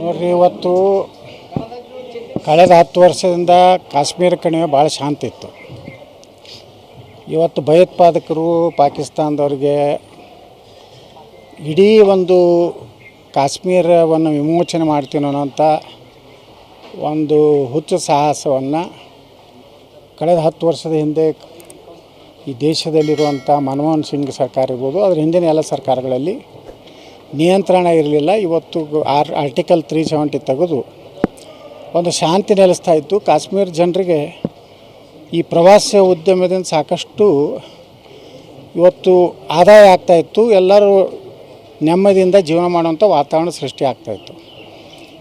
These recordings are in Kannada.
ನೋಡ್ರಿ, ಇವತ್ತು ಕಳೆದ ಹತ್ತು ವರ್ಷದಿಂದ ಕಾಶ್ಮೀರ ಕಣಿವೆ ಭಾಳ ಶಾಂತಿ ಇತ್ತು. ಇವತ್ತು ಭಯೋತ್ಪಾದಕರು ಪಾಕಿಸ್ತಾನದವ್ರಿಗೆ ಇಡೀ ಒಂದು ಕಾಶ್ಮೀರವನ್ನು ವಿಮೋಚನೆ ಮಾಡ್ತೀವಿ ಅನ್ನೋಂಥ ಒಂದು ಹುಚ್ಚು ಸಾಹಸವನ್ನು ಕಳೆದ ಹತ್ತು ವರ್ಷದ ಹಿಂದೆ ಈ ದೇಶದಲ್ಲಿರುವಂಥ ಮನಮೋಹನ್ ಸಿಂಗ್ ಸರ್ಕಾರ ಇರ್ಬೋದು, ಅದ್ರ ಹಿಂದಿನ ಎಲ್ಲ ಸರ್ಕಾರಗಳಲ್ಲಿ ನಿಯಂತ್ರಣ ಇರಲಿಲ್ಲ. ಇವತ್ತು ಆರ್ ಆರ್ಟಿಕಲ್ ತ್ರೀ ಸೆವೆಂಟಿ ತೆಗೆದು ಒಂದು ಶಾಂತಿ ನೆಲೆಸ್ತಾ ಇತ್ತು. ಕಾಶ್ಮೀರ ಜನರಿಗೆ ಈ ಪ್ರವಾಸ ಉದ್ಯಮದಿಂದ ಸಾಕಷ್ಟು ಇವತ್ತು ಆದಾಯ ಆಗ್ತಾಯಿತ್ತು ಎಲ್ಲರೂ ನೆಮ್ಮದಿಯಿಂದ ಜೀವನ ಮಾಡುವಂಥ ವಾತಾವರಣ ಸೃಷ್ಟಿ ಆಗ್ತಾಯಿತ್ತು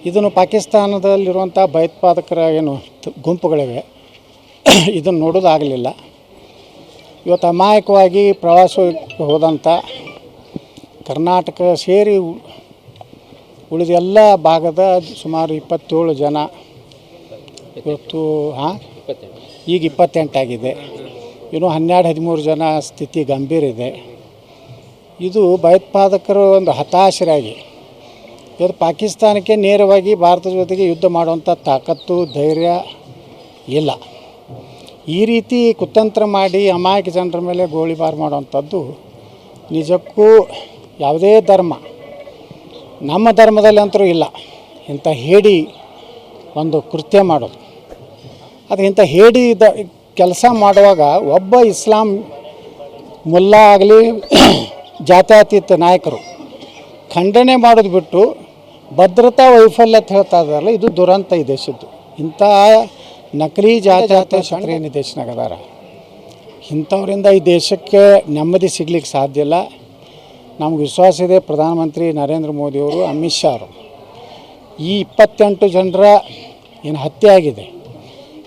ಇದನ್ನು ಪಾಕಿಸ್ತಾನದಲ್ಲಿರುವಂಥ ಭಯೋತ್ಪಾದಕರ ಏನು ಗುಂಪುಗಳಿವೆ. ಇದನ್ನು ನೋಡೋದಾಗಲಿಲ್ಲ. ಇವತ್ತು ಅಮಾಯಕವಾಗಿ ಪ್ರವಾಸ ಹೋದಂಥ ಕರ್ನಾಟಕ ಸೇರಿ ಉಳಿದ ಎಲ್ಲ ಭಾಗದ ಸುಮಾರು ಇಪ್ಪತ್ತೇಳು ಜನ ಇವತ್ತು ಹಾಂ ಈಗ ಇಪ್ಪತ್ತೆಂಟಾಗಿದೆ. ಇನ್ನು ಹನ್ನೆರಡು, ಹದಿಮೂರು ಜನ ಸ್ಥಿತಿ ಗಂಭೀರ ಇದೆ. ಇದು ಭಯೋತ್ಪಾದಕರು ಒಂದು ಹತಾಶರಾಗಿ. ಇವತ್ತು ಪಾಕಿಸ್ತಾನಕ್ಕೆ ನೇರವಾಗಿ ಭಾರತದ ಜೊತೆಗೆ ಯುದ್ಧ ಮಾಡುವಂಥ ತಾಕತ್ತು, ಧೈರ್ಯ ಇಲ್ಲ. ಈ ರೀತಿ ಕುತಂತ್ರ ಮಾಡಿ ಅಮಾಯಕ ಜನರ ಮೇಲೆ ಗೋಳಿಬಾರ್ ಮಾಡುವಂಥದ್ದು ನಿಜಕ್ಕೂ ಯಾವುದೇ ಧರ್ಮ, ನಮ್ಮ ಧರ್ಮದಲ್ಲಿ ಅಂತರೂ ಇಲ್ಲ. ಇಂಥ ಹೇಡಿ ಒಂದು ಕೃತ್ಯ ಮಾಡೋದು. ಅದು ಇಂಥ ಹೇಡಿ ದ ಕೆಲಸ ಮಾಡುವಾಗ ಒಬ್ಬ ಇಸ್ಲಾಂ ಮುಲ್ಲಾ ಆಗಲಿ, ಜಾತ್ಯತೀತ ನಾಯಕರು ಖಂಡನೆ ಮಾಡೋದು ಬಿಟ್ಟು ಭದ್ರತಾ ವೈಫಲ್ಯ ಅಂತ ಹೇಳ್ತಾ ಇದ್ದಾರಲ್ಲ, ಇದು ದುರಂತ ಈ ದೇಶದ್ದು. ಇಂಥ ನಕಲಿ ಜಾತ್ಯಾತ ಶಂಕರೇನು ದೇಶನಾಗದಾರ ಇಂಥವರಿಂದ ಈ ದೇಶಕ್ಕೆ ನೆಮ್ಮದಿ ಸಿಗ್ಲಿಕ್ಕೆ ಸಾಧ್ಯ ಇಲ್ಲ. ನಮ್ಗೆ ವಿಶ್ವಾಸ ಇದೆ, ಪ್ರಧಾನಮಂತ್ರಿ ನರೇಂದ್ರ ಮೋದಿಯವರು ಅಮಿತ್ ಶಾ ಅವರು. ಈ ಇಪ್ಪತ್ತೆಂಟು ಜನರ ಏನು ಹತ್ಯೆ ಆಗಿದೆ,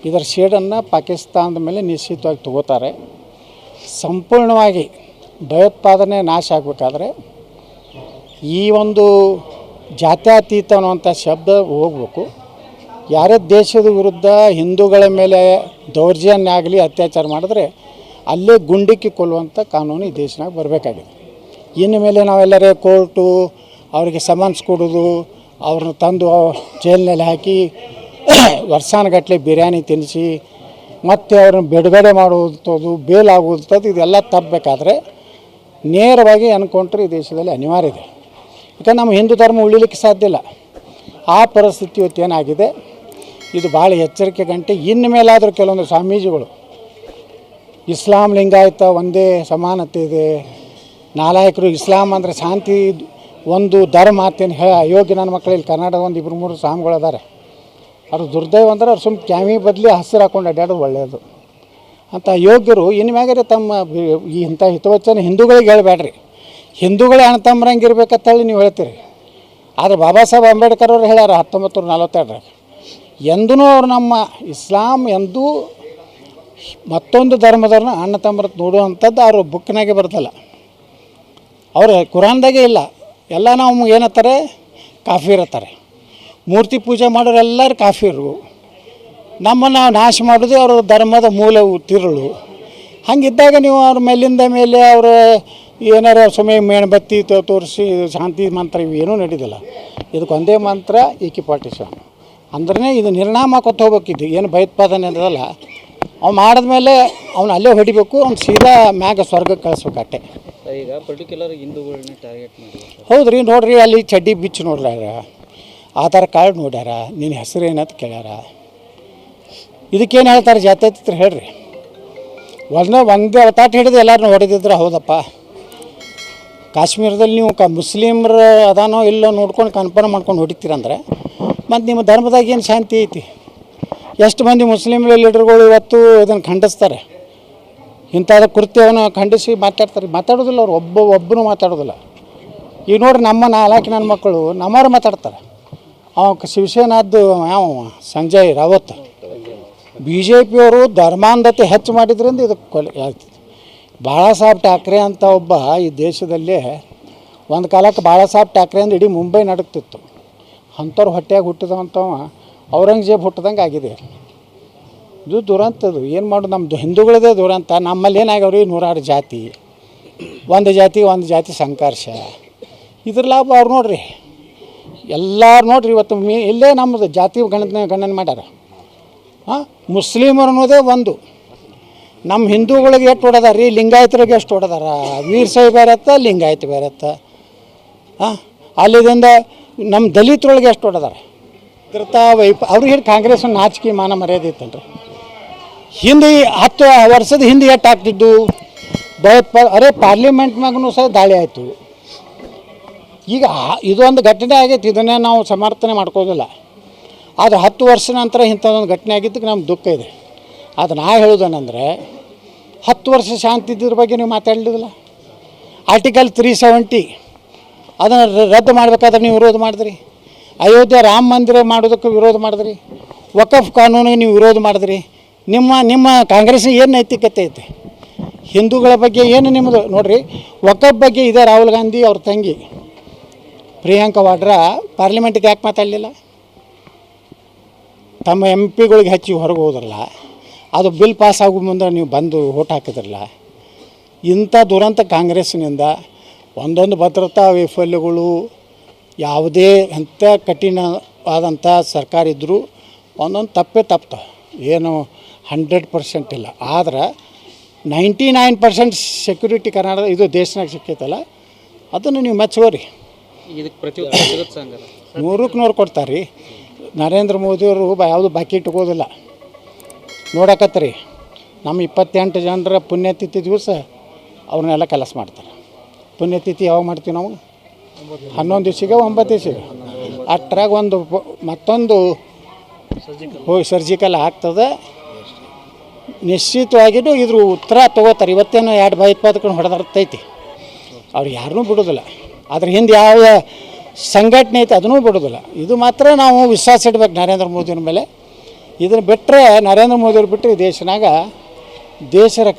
ಇದರ ಶೇಡನ್ನು ಪಾಕಿಸ್ತಾನದ ಮೇಲೆ ನಿಶ್ಚಿತವಾಗಿ ತಗೋತಾರೆ. ಸಂಪೂರ್ಣವಾಗಿ ಭಯೋತ್ಪಾದನೆ ನಾಶ ಆಗಬೇಕಾದ್ರೆ ಈ ಒಂದು ಜಾತ್ಯತೀತ ಅನ್ನುವಂಥ ಶಬ್ದ ಹೋಗ್ಬೇಕು. ಯಾರೇ ದೇಶದ ವಿರುದ್ಧ ಹಿಂದೂಗಳ ಮೇಲೆ ದೌರ್ಜನ್ಯ ಆಗಲಿ, ಅತ್ಯಾಚಾರ ಮಾಡಿದ್ರೆ ಅಲ್ಲೇ ಗುಂಡಿಕ್ಕಿ ಕೊಲ್ಲುವಂಥ ಕಾನೂನು ಈ ದೇಶನಾಗ ಬರಬೇಕಾಗಿದೆ. ಇನ್ನು ಮೇಲೆ ನಾವೆಲ್ಲರೇ ಕೋರ್ಟು, ಅವರಿಗೆ ಸಮನ್ಸ್ ಕೊಡೋದು, ಅವ್ರನ್ನ ತಂದು ಜೈಲಿನಲ್ಲಿ ಹಾಕಿ ವರ್ಷಾನುಗಟ್ಟಲೆ ಬಿರಿಯಾನಿ ತಿನ್ನಿಸಿ, ಮತ್ತು ಅವ್ರನ್ನ ಬಿಡುಗಡೆ ಮಾಡುವಂಥದ್ದು ಬೇಲ್ ಆಗುವಂಥದ್ದು ಇದೆಲ್ಲ ತಪ್ಪಬೇಕಾದ್ರೆ ನೇರವಾಗಿ ಅನ್ಕೊಂಡ್ರೆ ಈ ದೇಶದಲ್ಲಿ ಅನಿವಾರ್ಯ ಇದೆ. ಯಾಕಂದ್ರೆ ನಮ್ಮ ಹಿಂದೂ ಧರ್ಮ ಉಳಿಲಿಕ್ಕೆ ಸಾಧ್ಯ ಇಲ್ಲ. ಆ ಪರಿಸ್ಥಿತಿ ಇವತ್ತು ಏನಾಗಿದೆ? ಇದು ಭಾಳ ಎಚ್ಚರಿಕೆ ಗಂಟೆ. ಇನ್ನು ಮೇಲಾದರೂ ಕೆಲವೊಂದು ಸ್ವಾಮೀಜಿಗಳು, ಇಸ್ಲಾಂ ಲಿಂಗಾಯತ ಒಂದೇ ಸಮಾನತೆ ಇದೆ ನಾಲಾಯಕರು ಇಸ್ಲಾಂ ಅಂದರೆ ಶಾಂತಿ ಒಂದು ಧರ್ಮ ಅಂತೇನು ಹೇಳ ಯೋಗ್ಯ ನನ್ನ ಮಕ್ಕಳಲ್ಲಿ ಕರ್ನಾಟಕ ಒಂದು ಇಬ್ಬರು ಮೂರು ಸ್ವಾಮಿಗಳು ಅದಾರೆ. ಅವ್ರು ದುರ್ದೈವ ಅಂದ್ರೆ ಅವ್ರು ಸುಮ್ಮನೆ ಕ್ಯಾಮಿ ಬದಲಿ ಹಸಿರು ಹಾಕೊಂಡು ಅಡ್ಡಾಡೋದು ಒಳ್ಳೆಯದು ಅಂತ ಯೋಗ್ಯರು ಇನ್ನು ಮ್ಯಾಗರೆ ತಮ್ಮ ಈ ಇಂಥ ಹಿತವಚನ ಹಿಂದೂಗಳಿಗೆ ಹೇಳಬೇಡ್ರಿ ಹಿಂದೂಗಳೇ ಇರ್ಬೇಕಂತ ಹೇಳಿ ನೀವು ಹೇಳ್ತೀರಿ. ಆದರೆ ಬಾಬಾ ಸಾಹೇಬ್ ಅಂಬೇಡ್ಕರ್ ಅವರು ಹೇಳ್ಯಾರ ಹತ್ತೊಂಬತ್ತು ನೂರ ನಲವತ್ತೆರಡರಾಗ ಎಂದೂ ಅವ್ರು ನಮ್ಮ ಇಸ್ಲಾಂ ಎಂದೂ ಮತ್ತೊಂದು ಧರ್ಮದವ್ರನ್ನ ಅಣ್ಣ ತಮ್ಮರ ನೋಡುವಂಥದ್ದು ಅವರು ಬುಕ್ನಾಗೆ ಬರ್ತಲ್ಲ. ಅವ್ರು, ಕುರಾನ್ದಾಗೆ ಇಲ್ಲ. ಎಲ್ಲ ನಾವು ಏನತ್ತಾರೆ ಕಾಫೀರ್ ಅಂತಾರೆ ಮೂರ್ತಿ ಪೂಜೆ ಮಾಡೋರೆಲ್ಲರೂ ಕಾಫೀರು. ನಮ್ಮನ್ನು ನಾಶ ಮಾಡೋದು ಅವ್ರ ಧರ್ಮದ ಮೂಲ ತಿರುಳು. ಹಂಗಿದ್ದಾಗ ನೀವು ಅವ್ರ ಮೇಲಿಂದ ಮೇಲೆ ಅವರ ಏನಾರ ಸಮಯ ಮೇಣಬತ್ತಿ ತೋರಿಸಿ ಶಾಂತಿ ಮಂತ್ರ ಇವೇನೂ ನಡೀದಿಲ್ಲ. ಇದಕ್ಕೆ ಒಂದೇ ಮಂತ್ರ ಪಾರ್ಟಿಷನ್ ಅಂದ್ರೆ ಇದು ನಿರ್ಣಾಮ ಹೋಗ್ಬೇಕಿದ್ದು ಏನು ಭಯೋತ್ಪಾದನೆ ಅದಲ್ಲ ಅವ್ನು ಮಾಡಿದ್ಮೇಲೆ ಅವ್ನು ಅಲ್ಲೇ ಹೊಡಿಬೇಕು, ಅವ್ನು ಸೀದಾ ಮ್ಯಾಗ ಸ್ವರ್ಗಕ್ಕೆ ಕಳಿಸ್ಬೇಕು ಅಟ್ಟೆ. ಈಗ ಪರ್ಟಿಕ್ಯುಲರ್ ಹಿಂದೂಗಳನ್ನ ಟಾರ್ಗೆಟ್ ಹೌದ್ರಿ, ನೋಡ್ರಿ, ಅಲ್ಲಿ ಚಡ್ಡಿ ಬಿಚ್ಚಿ ನೋಡ್ಲಾರ. ಆಧಾರ್ ಕಾರ್ಡ್ ನೋಡ್ಯಾರ. ನಿನ್ನ ಹೆಸರು ಏನಂತ ಕೇಳ್ಯಾರ. ಇದಕ್ಕೇನು ಹೇಳ್ತಾರೆ ಜಾತ್ಯತೀತರು ಹೇಳ್ರಿ. ಒಂದೇ ಒಂದೇ ಅವತಾಟ ಹಿಡಿದು ಎಲ್ಲರನ್ನೂ ಹೊಡೆದಿದ್ರೆ ಹೌದಪ್ಪ. ಕಾಶ್ಮೀರದಲ್ಲಿ ನೀವು ಕ ಮುಸ್ಲಿಮ್ರ ಅದಾನೋ ಇಲ್ಲೋ ನೋಡ್ಕೊಂಡು ಕನ್ಫರ್ಮ್ ಮಾಡ್ಕೊಂಡು ಹೊಡಿತೀರಂದ್ರೆ ಮತ್ತು ನಿಮ್ಮ ಧರ್ಮದಾಗ ಏನು ಶಾಂತಿ ಐತಿ? ಎಷ್ಟು ಮಂದಿ ಮುಸ್ಲಿಮ್ ಲೀಡರ್ಗಳು ಇವತ್ತು ಇದನ್ನು ಖಂಡಿಸ್ತಾರೆ? ಇಂಥದ್ದು ಕೃತ್ಯವನ್ನು ಖಂಡಿಸಿ ಮಾತಾಡ್ತಾರೆ. ಮಾತಾಡೋದಿಲ್ಲ ಅವ್ರು. ಒಬ್ಬ, ಒಬ್ಬನು ಮಾತಾಡೋದಿಲ್ಲ. ಈಗ ನೋಡ್ರಿ ನಮ್ಮ ನಾಲ್ಕು ನನ್ನ ಮಕ್ಕಳು ನಮ್ಮವ್ರು ಮಾತಾಡ್ತಾರೆ. ಅವ ಶಿವಸೇನಾದ್ದು ಯಾವ ಸಂಜಯ್ ರಾವತ್. ಬಿ ಜೆ ಪಿಯವರು ಧರ್ಮಾಂಧತೆ ಹೆಚ್ಚು ಮಾಡಿದ್ರಿಂದ ಇದು ಕೊಲೆ ಆಗ್ತದೆ ಬಾಳಾ ಸಾಹೇಬ್ ಠಾಕ್ರೆ ಅಂತ ಒಬ್ಬ ಈ ದೇಶದಲ್ಲೇ ಒಂದು ಕಾಲಕ್ಕೆ ಬಾಳಾ ಸಾಹೇಬ್ ಠಾಕ್ರೆ ಅಂದ್ರೆ ಇಡೀ ಮುಂಬೈ ನಡುಕ್ತಿತ್ತು ಅಂಥವ್ರು ಹೊಟ್ಟೆಯಾಗಿ ಹುಟ್ಟಿದಂಥವ ಔರಂಗಜೇಬ್ ಹುಟ್ಟಿದಂಗೆ ಆಗಿದೆ. ಇದು ದುರಂತದು ಏನು ಮಾಡೋದು ನಮ್ಮದು ಹಿಂದೂಗಳದೇ ದುರಂತ. ನಮ್ಮಲ್ಲಿ ಏನಾಗ್ಯಾವ್ರಿ? ನೂರಾರು ಜಾತಿ. ಒಂದು ಜಾತಿ ಒಂದು ಜಾತಿ ಸಂಘರ್ಷ. ಇದ್ರ ಲಾಭ ಅವ್ರು ನೋಡ್ರಿ. ಎಲ್ಲರೂ ನೋಡ್ರಿ ಇವತ್ತು ಮೀ, ಇಲ್ಲೇ ನಮ್ಮದು ಜಾತಿ ಗಣನ, ಗಣನೆ ಮಾಡ್ಯಾರ. ಹಾಂ? ಮುಸ್ಲಿಮರು ಅನ್ನೋದೇ ಒಂದು. ನಮ್ಮ ಹಿಂದೂಗಳಿಗೆ ಎಷ್ಟು ಹೊಡೆದಾರ ರೀ ಲಿಂಗಾಯತರಿಗೆ ಎಷ್ಟು ಹೊಡೆದಾರ ವೀರ್ ಬೇರೆ ಅತ್ತ ಲಿಂಗಾಯತ ಬೇರೆತ್ತ ಹಾಂ? ಅಲ್ಲಿದಿಂದ ನಮ್ಮ ದಲಿತರೊಳಗೆ ಎಷ್ಟು ಹೊಡೆದಾರ ಭದ್ರತಾ ವೈಪ ಅವ್ರಿಗೆ ಕಾಂಗ್ರೆಸ್ ನಾಚಿಕೆ ಮಾನ ಮರ್ಯಾದೆ ಇತ್ತಲ್ರಿ. ಹಿಂದೆ ಹತ್ತು ವರ್ಷದ ಹಿಂದೆ ಎಟ್ ಆಗ್ತಿದ್ದು ಭಯೋತ್ಪ ಅರೆ ಪಾರ್ಲಿಮೆಂಟ್ನಾಗೂ ಸಹ ದಾಳಿ ಆಯಿತು. ಈಗ ಇದೊಂದು ಘಟನೆ ಆಗೈತೆ, ಇದನ್ನೇ ನಾವು ಸಮರ್ಥನೆ ಮಾಡ್ಕೋದಿಲ್ಲ ಆದರೆ ಹತ್ತು ವರ್ಷ ನಂತರ ಇಂಥದ್ದೊಂದು ಘಟನೆ ಆಗಿದ್ದಕ್ಕೆ ನಮ್ಗೆ ದುಃಖ ಇದೆ. ಅದು ನಾ ಹೇಳೋದೇನೆಂದರೆ ಹತ್ತು ವರ್ಷ ಶಾಂತಿ ಇದ್ದಿದ್ರ ಬಗ್ಗೆ ನೀವು ಮಾತಾಡಲಿಲ್ಲ ಆರ್ಟಿಕಲ್ ತ್ರೀ ಸೆವೆಂಟಿ ಅದನ್ನು ರದ್ದು ಮಾಡಬೇಕಾದ್ರೆ ನೀವು ವಿರೋಧ ಮಾಡಿದ್ರಿ. ಅಯೋಧ್ಯೆ ರಾಮ ಮಂದಿರ ಮಾಡೋದಕ್ಕೆ ವಿರೋಧ ಮಾಡಿದ್ರಿ. ವಕಫ್ ಕಾನೂನಿಗೆ ನೀವು ವಿರೋಧ ಮಾಡಿದ್ರಿ. ನಿಮ್ಮ ನಿಮ್ಮ ಕಾಂಗ್ರೆಸ್ನ ಏನು ನೈತಿಕತೆ ಐತೆ? ಹಿಂದೂಗಳ ಬಗ್ಗೆ ಏನು ನಿಮ್ಮದು ನೋಡ್ರಿ ಒಕ್ಕಬ್ ಬಗ್ಗೆ ಇದೆ ರಾಹುಲ್ ಗಾಂಧಿ ಅವ್ರ ತಂಗಿ. ಪ್ರಿಯಾಂಕಾ ವಾಡ್ರಾ ಪಾರ್ಲಿಮೆಂಟಿಗೆ ಯಾಕೆ ಮಾತಾಡಲಿಲ್ಲ? ತಮ್ಮ ಎಂ ಪಿಗಳಿಗೆ ಹಚ್ಚಿ ಹೊರಗೆ ಹೋದ್ರಲ್ಲ, ಅದು ಬಿಲ್ ಪಾಸ್ ಆಗೋ ಮುಂದೆ ನೀವು ಬಂದು ಓಟ್ ಹಾಕಿದ್ರಲ್ಲ, ಇಂಥ ದುರಂತ ಕಾಂಗ್ರೆಸ್ನಿಂದ ಒಂದೊಂದು ಭದ್ರತಾ ವೈಫಲ್ಯಗಳು, ಯಾವುದೇ ಅಂಥ ಕಠಿಣವಾದಂಥ ಸರ್ಕಾರ ಇದ್ದರೂ ಒಂದೊಂದು ತಪ್ಪೇ ತಪ್ಪ ಏನು ಹಂಡ್ರೆಡ್ ಪರ್ಸೆಂಟ್ ಇಲ್ಲ. ಆದ್ರೆ ninety nine percent security Karnataka ಇದು ದೇಶನಾಗ ಸಿಕ್ಕೈತಲ್ಲ ಅದನ್ನು ನೀವು ಮೆಚ್ಚುವರಿ ನೂರಕ್ಕೆ ನೂರು ಕೊಡ್ತಾರೆ. ರೀ ನರೇಂದ್ರ ಮೋದಿಯವರು ಬ ಯಾವುದು ಬಾಕಿ ಇಟ್ಕೋದಿಲ್ಲ. ನೋಡಕತ್ರಿ ನಮ್ಮ ಇಪ್ಪತ್ತೆಂಟು ಜನರ ಪುಣ್ಯತಿಥಿ ದಿವಸ ಅವ್ರನ್ನೆಲ್ಲ ಕೆಲಸ ಮಾಡ್ತಾರೆ. ಪುಣ್ಯತಿಥಿ ಯಾವಾಗ ಮಾಡ್ತೀವಿ ನಾವು? ಹನ್ನೊಂದು ದಿವಸಿಗೆ ಒಂಬತ್ತು ದಿವಸಿಗೆ? ಅಟ್ರಾಗ ಒಂದು ಮತ್ತೊಂದು ಹೋಗಿ ಸರ್ಜಿಕಲ್ ಆಗ್ತದೆ. ನಿಶ್ಚಿತವಾಗಿಯೂ ಇದ್ರ ಉತ್ತರ ತೊಗೋತಾರೆ. ಇವತ್ತೇನು ಎರಡು ಭಯೋತ್ಪಾದಕರು ಹೊಡೆದರ್ತೈತಿ ಅವ್ರು ಯಾರನ್ನೂ ಬಿಡೋದಿಲ್ಲ. ಅದ್ರ ಹಿಂದೆ ಯಾವ ಸಂಘಟನೆ ಐತೆ ಅದನ್ನೂ ಬಿಡೋದಿಲ್ಲ. ಇದು ಮಾತ್ರ ನಾವು ವಿಶ್ವಾಸ ಇಡ್ಬೇಕು ನರೇಂದ್ರ ಮೋದಿಯವ್ರ ಮೇಲೆ. ಇದನ್ನು ಬಿಟ್ಟರೆ ನರೇಂದ್ರ ಮೋದಿಯವ್ರು ಬಿಟ್ಟರೆ ದೇಶನಾಗ ದೇಶ